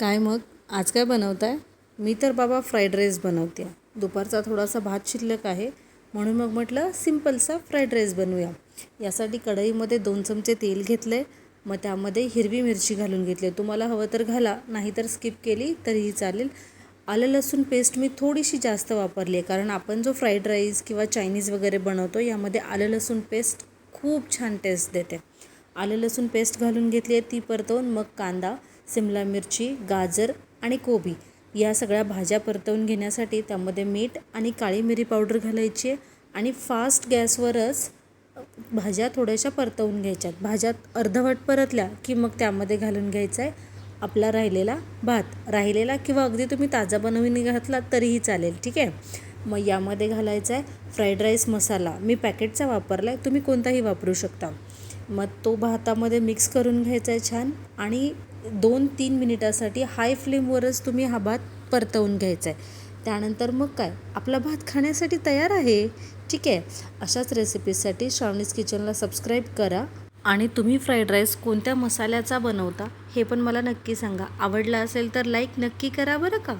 काय मग? आज काय बनवताय? मी तर बाबा फ्राईड राईस बनवते. दुपारचा थोडासा भात शिल्लक आहे. म्हणून मग म्हटलं सिम्पलसा फ्राईड राईस बनवूया. यासाठी कढईमध्ये दोन चमचे तेल घेतलं आहे मग त्यामध्ये हिरवी मिरची घालून घेतली. तुम्हाला हवं तर घाला नाहीतर स्किप केली तरीही चालेल. आलं लसूण पेस्ट मी थोडीशी जास्त वापरली आहे. कारण आपण जो फ्राईड राईस किंवा चायनीज वगैरे बनवतो यामध्ये आलं लसूण पेस्ट खूप छान टेस्ट देते. आलं लसूण पेस्ट घालून घेतली आहे ती परतवून मग कांदा सिमला मिरची गाजर आणि कोबी या सगळ्या भाज्या परतवून घेण्यासाठी त्यामध्ये मीठ आणि काळी मिरी पावडर घालायची आहे आणि फास्ट गॅसवरच भाज्या थोड्याशा परतवून घ्यायच्यात. भाज्या अर्धवट परतल्या की मग त्यामध्ये घालून घ्यायचा आहे आपला राहिलेला भात. राहिलेला किंवा अगदी तुम्ही ताजा बनवून घातला तरीही चालेल ठीक आहे? मग यामध्ये घालायचा आहे फ्राईड राईस मसाला. मी पॅकेटचा वापरला आहे तुम्ही कोणताही वापरू शकता. मग तो भातामध्ये मिक्स करून घ्यायचा आहे छान. आणि दोन तीन मिनिटासाठी हाय फ्लेमवरच तुम्ही हा भात परतवून घ्यायचा आहे. त्यानंतर मग काय? आपला भात खाण्यासाठी तयार आहे. ठीक आहे. अशाच रेसिपीसाठी श्रावणीज किचनला सबस्क्राईब करा. आणि तुम्ही फ्राईड राईस कोणत्या मसाल्याचा बनवता हे पण मला नक्की सांगा. आवडला असेल तर लाईक नक्की करा बरं का?